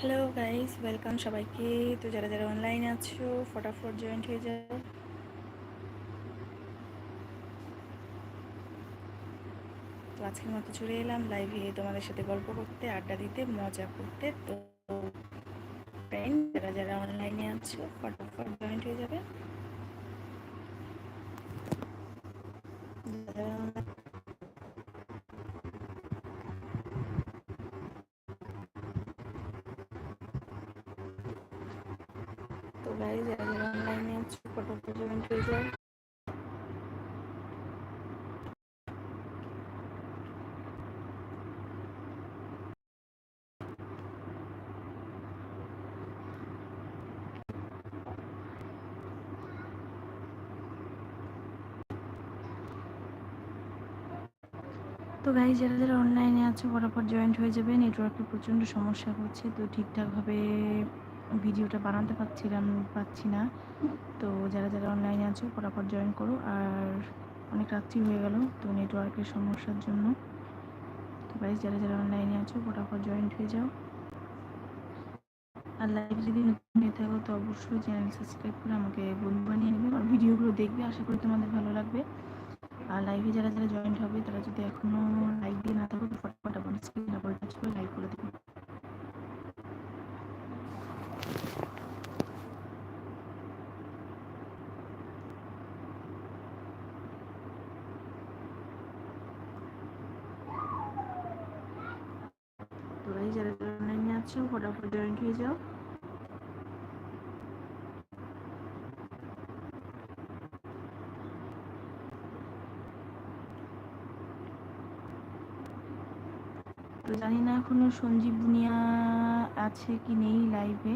Hello guys welcome সবাইকে। তো যারা যারা অনলাইনে আছো, ফটাফট জয়েন্ট হয়ে যাও। তো আজকের মতো চলে এলাম লাইভে তোমাদের সাথে গল্প করতে, আড্ডা দিতে, মজা করতে। তো যারা যারা অনলাইনে আছো, ফটাফট জয়েন্ট হয়ে যাবে। যারা গাইজ যারা অনলাইনে আছো ফটোফট জয়েন্ট হয়ে যাও তো গাই যারা যারা অনলাইনে আছো, বরাবর জয়েন্ট হয়ে যাবে নেটওয়ার্কের প্রচণ্ড সমস্যা হচ্ছে। তো ঠিকঠাকভাবে ভিডিওটা বানাতে পারছিলাম পাচ্ছি না। তো যারা যারা অনলাইনে আছো বরাবর জয়েন করো। আর অনেক রাত্রি হয়ে গেল, তো নেটওয়ার্কের সমস্যার জন্য। তো গাইজ যারা যারা অনলাইনে আছো, ফটাফট জয়েন্ট হয়ে যাও। আর লাইভ যদি নতুন হয়ে থাকো, তো অবশ্যই চ্যানেল সাবস্ক্রাইব করে আমাকে বন্ধু বানিয়ে নেবে। আর ভিডিওগুলো দেখবে, আশা করি তোমাদের ভালো লাগবে। আর লাইভে যারা যারা জয়েন্ট হবে, তারা যদি এখনও লাইক দিয়ে না থাকো, তো ফটাফট আমার স্ক্রিন ডাবল টাচ করে লাইক করে দেবে তোরাই যারা যারা আছো ফটাফট জয়েন্ট হয়ে যাও তো জানি না এখনও সঞ্জীব বুনিয়া আছে কি নেই লাইভে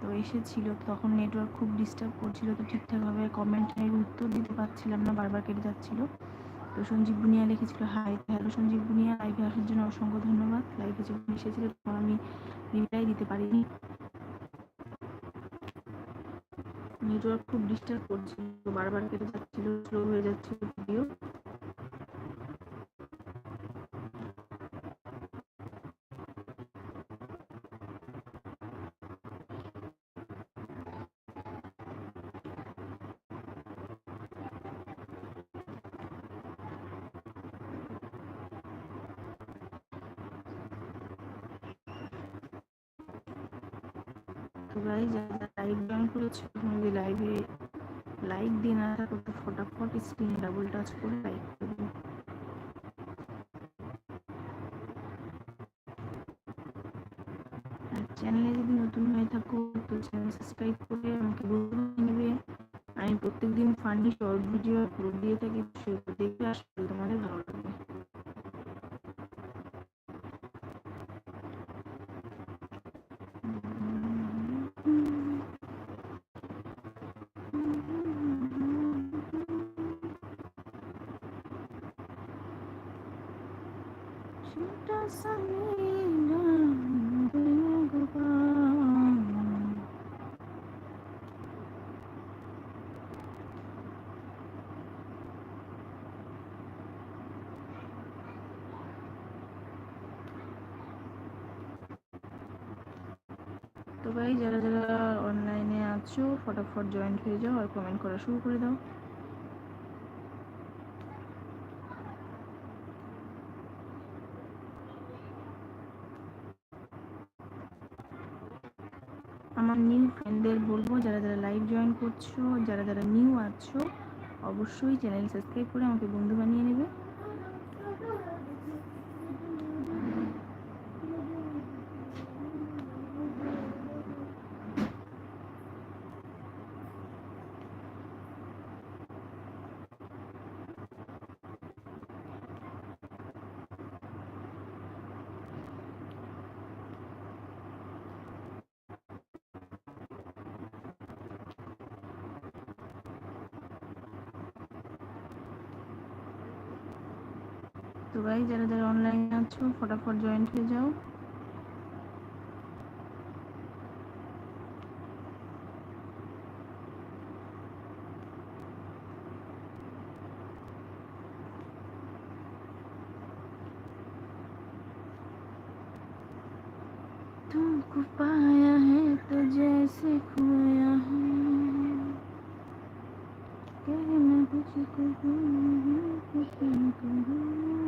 তো এসেছিল তখন নেটওয়ার্ক খুব ডিস্টার্ব করছিল, তো ঠিকঠাকভাবে কমেন্টের উত্তর দিতে পারছিলাম না, বারবার কেটে যাচ্ছিল। তো সঞ্জীব বুনিয়া লিখেছিল, হাই হ্যালো সঞ্জীব বুনিয়া লাইভে আসার জন্য অসংখ্য ধন্যবাদ। লাইভে যখন এসেছিল তখন আমি রিপ্লাই দিতে পারিনি। নেটওয়ার্ক খুব ডিস্টার্ব করছিল, বারবার কেটে যাচ্ছিল স্লো হয়ে যাচ্ছিল ভিডিও তো গাইজ যারা লাইভ জয়েন করেছ, তুমি যদি লাইভে লাইক দিয়ে না থাকো, তো ফটাফট স্ক্রিন ডাবল টাচ করে লাইক আর চ্যানেলে যদি নতুন হয়ে থাকো, তো চ্যানেল সাবস্ক্রাইব করে আমাকে বন্ধু নেবে। আমি প্রত্যেকদিন ফানি শর্ট ভিডিও আপলোড দিয়ে থাকি সেগুলো দেখবে আসলে তোমাদের ভালো লাগবে। তো ভাই, যারা যারা অনলাইনে আছো, ফটাফট জয়েন্ট হয়ে যাও আর কমেন্ট করা শুরু করে দাও। আমার নিউ ফ্রেন্ডদের বলব, যারা যারা লাইভ জয়েন করছ, যারা যারা নিউ আছো, অবশ্যই চ্যানেল সাবস্ক্রাইব করে আমাকে বন্ধু বানিয়ে নেবে। তো ভাই যারা যারা অনলাইনে আছো ফটাফট জয়েন্ট হয়ে যাও तुमको पाया है तो जैसे खोया हूँ कहना तुझको हूँ तुम करूँ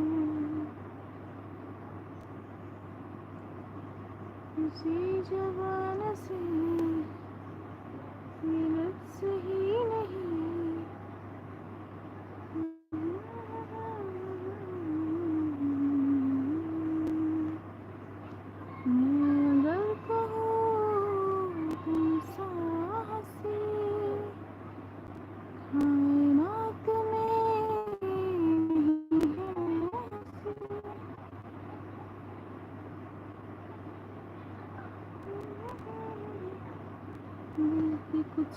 उसी जबान से ये सही नहीं। तुमको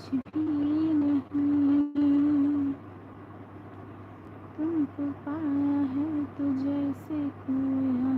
पाया है तो जैसे खोया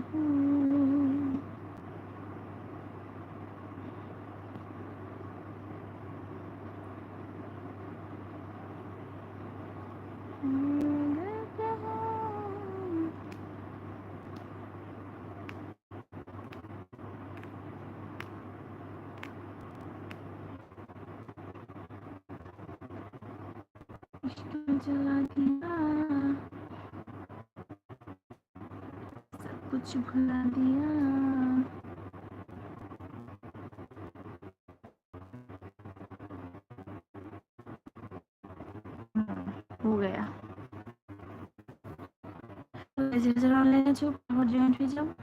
हो गया जरा ऑनलाइन है जो और जाओ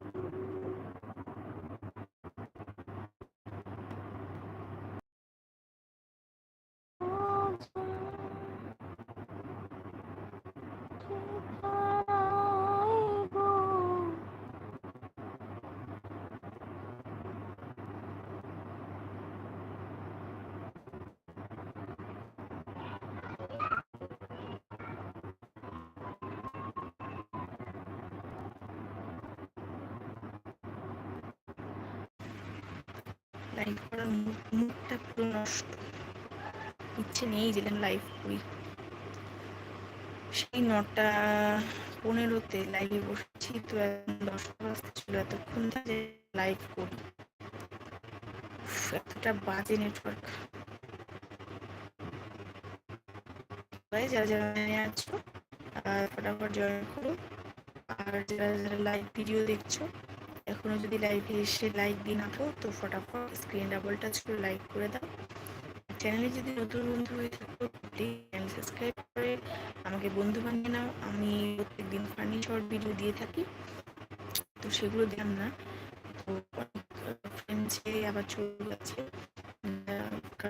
লাইভ করার মুডটা পুরো নষ্ট। ইচ্ছে নেই যে লাইভ করি। সেই নটা পনেরোতে লাইভে বসেছি, তো এখন দশটা বাজতে ছিল এতক্ষণ যে লাইভ করি। এতটা বাজে নেটওয়ার্ক যারা যারা আছো ফটাফট জয়েন করো। আর যারা যারা লাইভ ভিডিও দেখছ এখনও যদি লাইভে এসে লাইক দিয়ে আপো তো ফটাফট স্ক্রিন ডাবল টাচ করে লাইক করে দাও। চ্যানেলে যদি নতুন বন্ধু হয়ে থাকো প্লিজ সাবস্ক্রাইব করে আমাকে বন্ধু বানিয়ে নাও। আমি প্রত্যেকদিন ফানি শর্ট ভিডিও দিয়ে থাকি। তো সেগুলো দেন না তো ফ্রেন্ডসে আবার চলে যাচ্ছে।